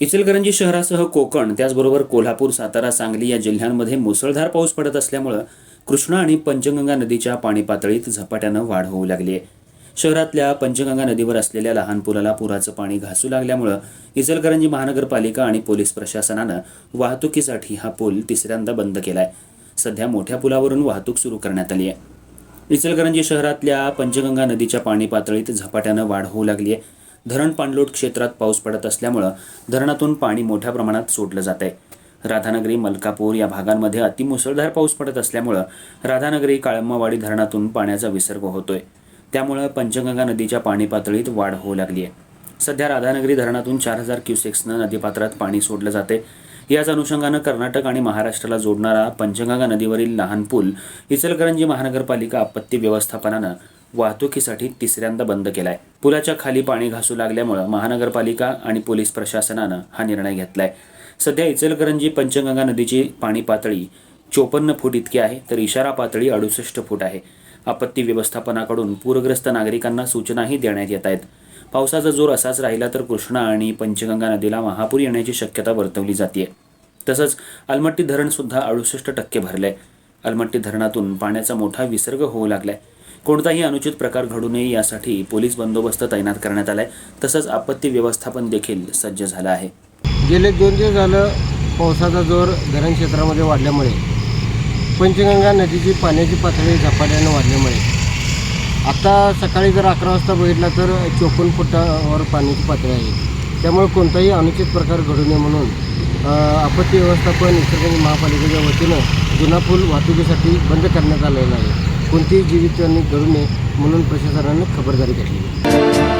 इचलकरंजी शहरासह कोकण त्याचबरोबर कोल्हापूर सातारा सांगली या जिल्ह्यांमध्ये मुसळधार पाऊस पडत असल्यामुळं कृष्णा आणि पंचगंगा नदीच्या पाणी पातळीत झपाट्यानं वाढ होऊ लागली आहे. शहरातल्या पंचगंगा नदीवर असलेल्या लहान पुलाला पुराचं पाणी घासू लागल्यामुळं इचलकरंजी महानगरपालिका आणि पोलीस प्रशासनानं वाहतुकीसाठी हा पूल तिसऱ्यांदा बंद केलाय. सध्या मोठ्या पुलावरून वाहतूक सुरू करण्यात आली आहे. इचलकरंजी शहरातल्या पंचगंगा नदीच्या पाणी पातळीत झपाट्यानं वाढ होऊ लागली आहे. धरण पाणलोट क्षेत्रात पाऊस पडत असल्यामुळं धरणातून पाणी मोठ्या प्रमाणात सोडलं जात आहे राधानगरी मलकापूर या भागांमध्ये अतिमुसळधार पाऊस पडत असल्यामुळं राधानगरी काळंबावाडी धरणातून पाण्याचा विसर्ग होतोय. त्यामुळं पंचगंगा नदीच्या पाणी पातळीत वाढ होऊ लागली आहे सध्या राधानगरी धरणातून चार हजार क्युसेक्सनं नदीपात्रात पाणी सोडलं जाते याच अनुषंगानं कर्नाटक आणि महाराष्ट्राला जोडणारा पंचगंगा नदीवरील लहान पूल इचलकरंजी महानगरपालिका आपत्ती व्यवस्थापनानं वाहतुकीसाठी तिसऱ्यांदा बंद केलाय. पुलाच्या खाली पाणी घासू लागल्यामुळं महानगरपालिका आणि पोलीस प्रशासनानं हा निर्णय घेतलाय. सध्या इचलकरंजी पंचगंगा नदीची पाणी पातळी चोपन्न फूट इतकी आहे तर इशारा पातळी अडुसष्ट फूट आहे. आपत्ती व्यवस्थापनाकडून पूरग्रस्त नागरिकांना सूचनाही देण्यात येत आहेत. पावसाचा जोर असाच राहिला तर कृष्णा आणि पंचगंगा नदीला महापूर येण्याची शक्यता वर्तवली जाते तसंच अलमट्टी धरणसुद्धा अडुसष्ट टक्के भरलंय. अलमट्टी धरणातून पाण्याचा मोठा विसर्ग होऊ लागलाय. कोणताही अनुचित प्रकार घडू नये यासाठी पोलीस बंदोबस्त तैनात करण्यात आलाय. तसंच आपत्ती व्यवस्थापन देखील सज्ज झालं आहे. गेले दोन दिवस झालं पावसाचा जोर धरण क्षेत्रामध्ये वाढल्यामुळे. पंचगंगा नदीची पाण्याची पातळी झपाट्यानं वाढल्यामुळे. आता सकाळी जर अकरा वाजता बघितला तर चोपन्न फुटावर पाण्याची पातळी आहे. त्यामुळे कोणताही अनुचित प्रकार घडू नये म्हणून आपत्ती व्यवस्थापन निसर्ग महापालिकेच्या वतीनं जुना पूल वाहतुकीसाठी बंद करण्यात आलेला आहे. कोणतीही जीवितहानी घडू नये म्हणून प्रशासनाने खबरदारी घेतली.